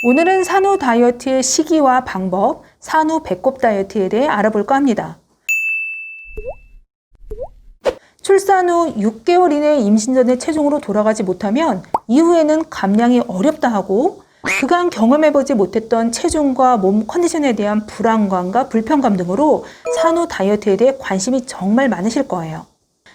오늘은 산후 다이어트의 시기와 방법, 산후 배꼽 다이어트에 대해 알아볼까 합니다. 출산 후 6개월 이내 임신 전에 체중으로 돌아가지 못하면 이후에는 감량이 어렵다 하고 그간 경험해보지 못했던 체중과 몸 컨디션에 대한 불안감과 불편감 등으로 산후 다이어트에 대해 관심이 정말 많으실 거예요.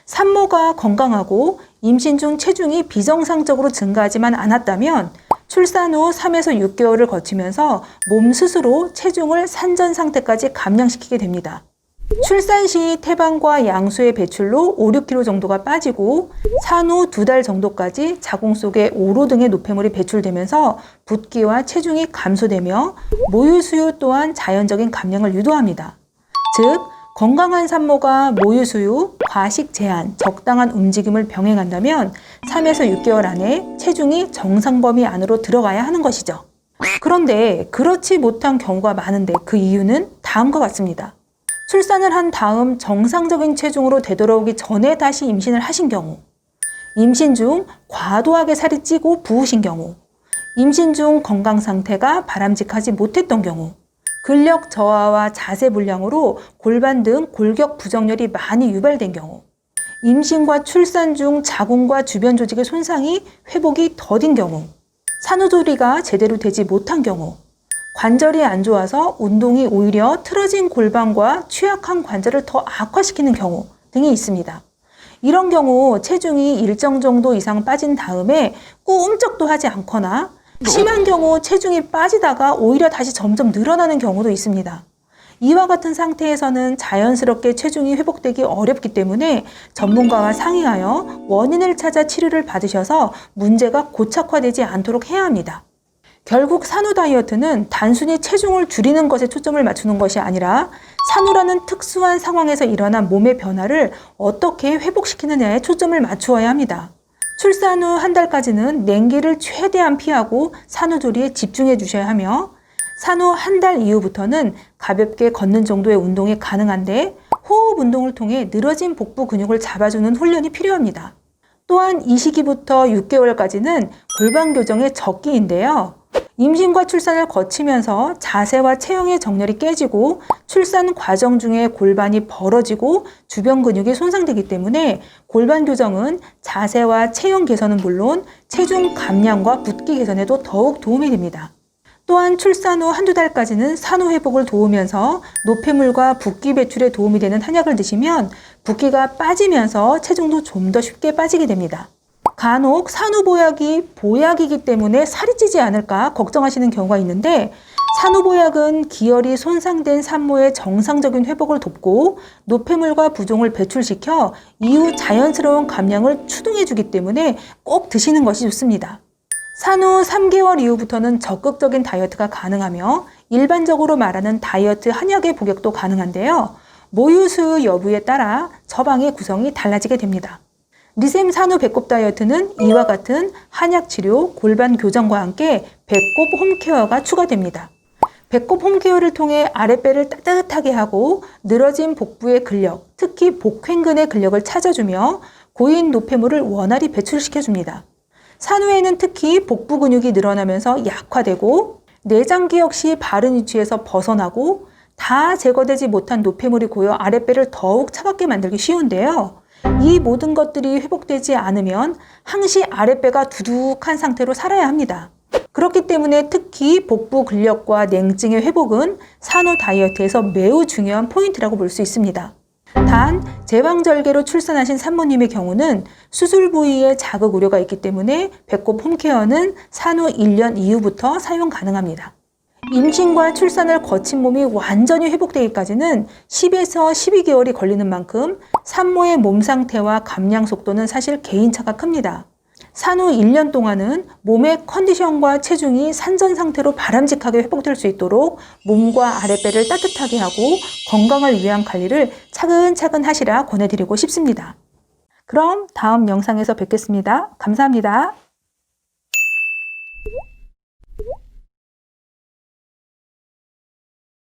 산모가 건강하고 임신 중 체중이 비정상적으로 증가하지만 않았다면 출산 후 3에서 6개월을 거치면서 몸 스스로 체중을 산전 상태까지 감량시키게 됩니다. 출산 시 태반과 양수의 배출로 5, 6kg 정도가 빠지고 산 후 두 달 정도까지 자궁 속에 오로 등의 노폐물이 배출되면서 붓기와 체중이 감소되며 모유 수유 또한 자연적인 감량을 유도합니다. 즉 건강한 산모가 모유 수유, 과식 제한, 적당한 움직임을 병행한다면 3에서 6개월 안에 체중이 정상 범위 안으로 들어가야 하는 것이죠. 그런데 그렇지 못한 경우가 많은데 그 이유는 다음과 같습니다. 출산을 한 다음 정상적인 체중으로 되돌아오기 전에 다시 임신을 하신 경우, 임신 중 과도하게 살이 찌고 부으신 경우, 임신 중 건강 상태가 바람직하지 못했던 경우, 근력 저하와 자세 불량으로 골반 등 골격 부정렬이 많이 유발된 경우, 임신과 출산 중 자궁과 주변 조직의 손상이 회복이 더딘 경우, 산후조리가 제대로 되지 못한 경우, 관절이 안 좋아서 운동이 오히려 틀어진 골반과 취약한 관절을 더 악화시키는 경우 등이 있습니다. 이런 경우 체중이 일정 정도 이상 빠진 다음에 꼼짝도 하지 않거나 심한 경우 체중이 빠지다가 오히려 다시 점점 늘어나는 경우도 있습니다. 이와 같은 상태에서는 자연스럽게 체중이 회복되기 어렵기 때문에 전문가와 상의하여 원인을 찾아 치료를 받으셔서 문제가 고착화되지 않도록 해야 합니다. 결국 산후 다이어트는 단순히 체중을 줄이는 것에 초점을 맞추는 것이 아니라 산후라는 특수한 상황에서 일어난 몸의 변화를 어떻게 회복시키느냐에 초점을 맞추어야 합니다. 출산 후 한 달까지는 냉기를 최대한 피하고 산후조리에 집중해 주셔야 하며 산후 한 달 이후부터는 가볍게 걷는 정도의 운동이 가능한데 호흡 운동을 통해 늘어진 복부 근육을 잡아주는 훈련이 필요합니다. 또한 이 시기부터 6개월까지는 골반 교정의 적기인데요. 임신과 출산을 거치면서 자세와 체형의 정렬이 깨지고 출산 과정 중에 골반이 벌어지고 주변 근육이 손상되기 때문에 골반 교정은 자세와 체형 개선은 물론 체중 감량과 붓기 개선에도 더욱 도움이 됩니다. 또한 출산 후 한두 달까지는 산후 회복을 도우면서 노폐물과 붓기 배출에 도움이 되는 한약을 드시면 붓기가 빠지면서 체중도 좀 더 쉽게 빠지게 됩니다. 간혹 산후보약이 보약이기 때문에 살이 찌지 않을까 걱정하시는 경우가 있는데 산후보약은 기혈이 손상된 산모의 정상적인 회복을 돕고 노폐물과 부종을 배출시켜 이후 자연스러운 감량을 추동해주기 때문에 꼭 드시는 것이 좋습니다. 산후 3개월 이후부터는 적극적인 다이어트가 가능하며 일반적으로 말하는 다이어트 한약의 복용도 가능한데요. 모유수유 여부에 따라 처방의 구성이 달라지게 됩니다. 리셈 산후 배꼽 다이어트는 이와 같은 한약 치료, 골반 교정과 함께 배꼽 홈케어가 추가됩니다. 배꼽 홈케어를 통해 아랫배를 따뜻하게 하고 늘어진 복부의 근력, 특히 복횡근의 근력을 찾아주며 고인 노폐물을 원활히 배출시켜줍니다. 산후에는 특히 복부 근육이 늘어나면서 약화되고 내장기 역시 바른 위치에서 벗어나고 다 제거되지 못한 노폐물이 고여 아랫배를 더욱 차갑게 만들기 쉬운데요. 이 모든 것들이 회복되지 않으면 항시 아랫배가 두둑한 상태로 살아야 합니다. 그렇기 때문에 특히 복부 근력과 냉증의 회복은 산후 다이어트에서 매우 중요한 포인트라고 볼 수 있습니다. 단, 제왕절개로 출산하신 산모님의 경우는 수술 부위에 자극 우려가 있기 때문에 배꼽 홈케어는 산후 1년 이후부터 사용 가능합니다. 임신과 출산을 거친 몸이 완전히 회복되기까지는 10에서 12개월이 걸리는 만큼 산모의 몸 상태와 감량 속도는 사실 개인차가 큽니다. 산후 1년 동안은 몸의 컨디션과 체중이 산전 상태로 바람직하게 회복될 수 있도록 몸과 아랫배를 따뜻하게 하고 건강을 위한 관리를 차근차근 하시라 권해드리고 싶습니다. 그럼 다음 영상에서 뵙겠습니다. 감사합니다.